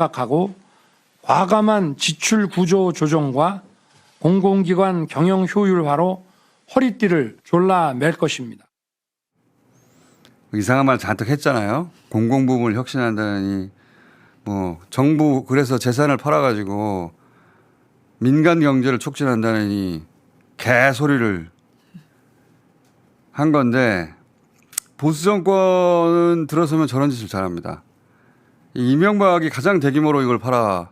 생각하고 과감한 지출 구조 조정과 공공기관 경영 효율화로 허리띠를 졸라 맬 것입니다. 이상한 말 잔뜩 했잖아요. 공공부문을 혁신한다니 뭐 정부 그래서 재산을 팔아 가지고 민간 경제를 촉진한다니 개소리를 한 건데 보수 정권은 들어서면 저런 짓을 잘합니다. 이 이명박이 가장 대규모로 이걸 팔아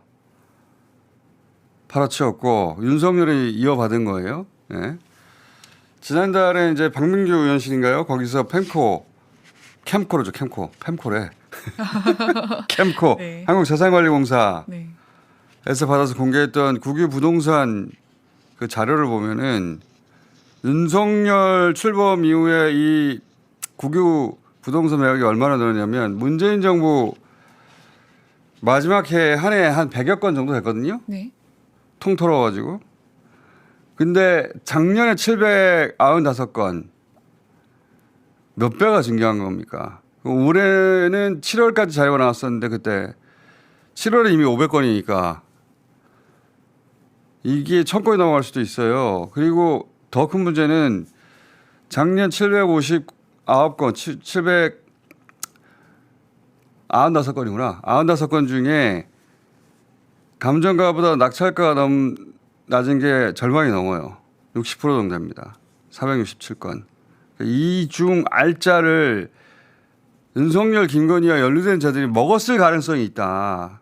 팔아치웠고 윤석열이 이어받은 거예요. 예. 지난달에 이제 박민규 의원실인가요? 거기서 펜코 캠코로죠 캠코 펜코래 캠코 네. 한국자산관리공사에서 네. 받아서 공개했던 국유 부동산 그 자료를 보면은 윤석열 출범 이후에 이 국유 부동산 매각이 얼마나 늘었냐면 문재인 정부 마지막 해에 한 해에 한 100여 건 정도 됐거든요. 네. 통틀어 가지고. 근데 작년에 795건 몇 배가 증가한 겁니까? 올해는 7월까지 자료가 나왔었는데 그때 7월에 이미 500건이니까 이게 1000건이 넘어갈 수도 있어요. 그리고 더 큰 문제는 작년 759건, 700 95건이구나. 95건 중에 감정가보다 낙찰가가 넘 낮은 게 절반이 넘어요. 60% 정도 됩니다. 467건. 이 중 알짜를 윤석열, 김건희와 연루된 자들이 먹었을 가능성이 있다.